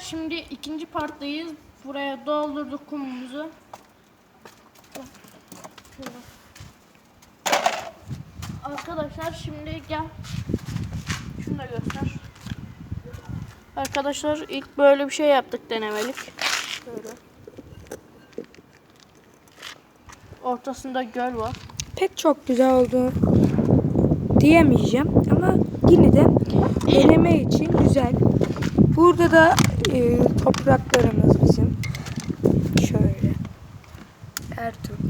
Şimdi ikinci parttayız. Buraya doldurduk kumumuzu. Arkadaşlar şimdi gel. Şunu da göster. Arkadaşlar ilk böyle bir şey yaptık denemelik. Böyle. Ortasında göl var. Pek çok güzel oldu diyemeyeceğim ama yine de deneme için güzel. Burada da e, topraklarımız bizim. Şöyle. Ertuğrul.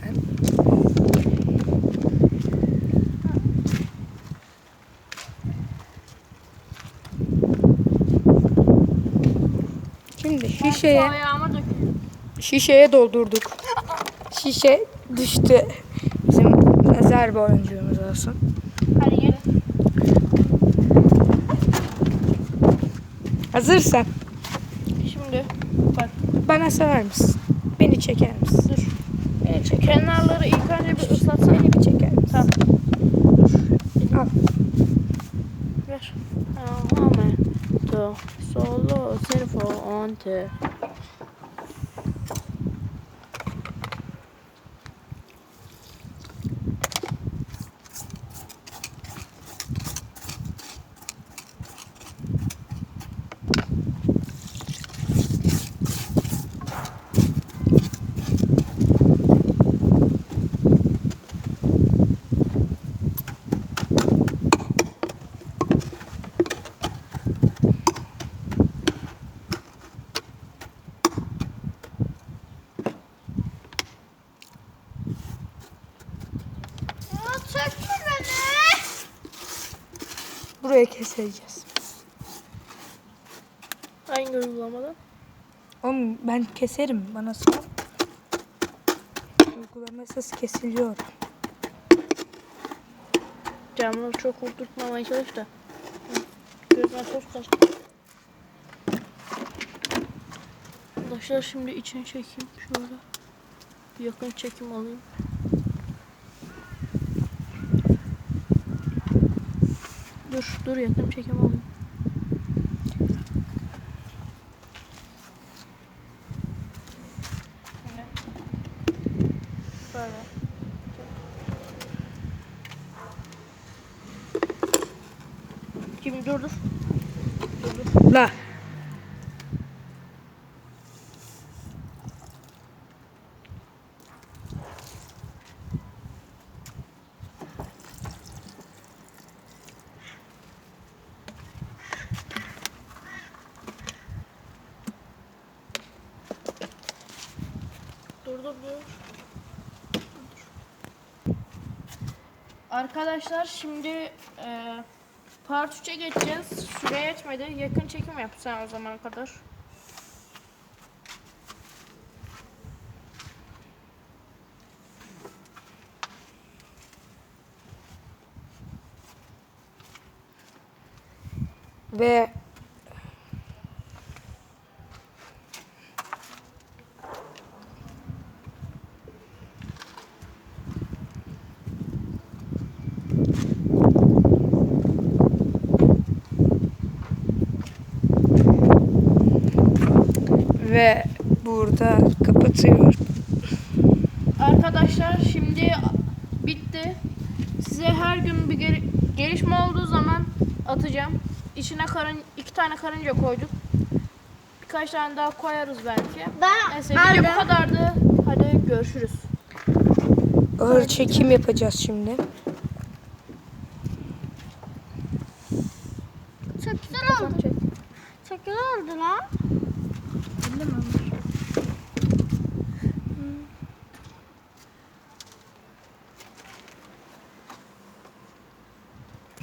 Şimdi şişeye şişeye doldurduk. Şişe düştü. Bizim nazar boncuğumuz olsun. Hadi gel. Hazırsan Şimdi bak bana sever misin? Beni çeker misin? dur. Beni çek. Kenarları ilk önce bir ıslatsana. Beni bir çeker misin? Tamam. Al. Ver. Aumento solo sinfonte. Buraya keseceğiz. Hangi uygulamada? Oğlum ben keserim bana sor. Uygulamasız kesiliyor. Camları çok vurdurtmamaya çalış da. Hı. Gözüne sos kaçtı. Arkadaşlar şimdi içine çekeyim şöyle. Bir yakın çekim alayım. Dur dur yakın. Böyle. Şimdi dur dur. Dur dur. La. Dur dur. Arkadaşlar şimdi e, part 3'e geçeceğiz. Süre yetmedi. Yakın çekim yap sen o zamana kadar. Ve ve burada kapatıyor. Arkadaşlar şimdi bitti. Size her gün bir gel- gelişme olduğu zaman atacağım. İçine karın iki tane karınca koyduk. Birkaç tane daha koyarız belki. Ben Neyse video bu kadardı. Hadi görüşürüz. Ağır çekim yapacağız şimdi. Çok güzel oldu. Çok güzel oldu lan.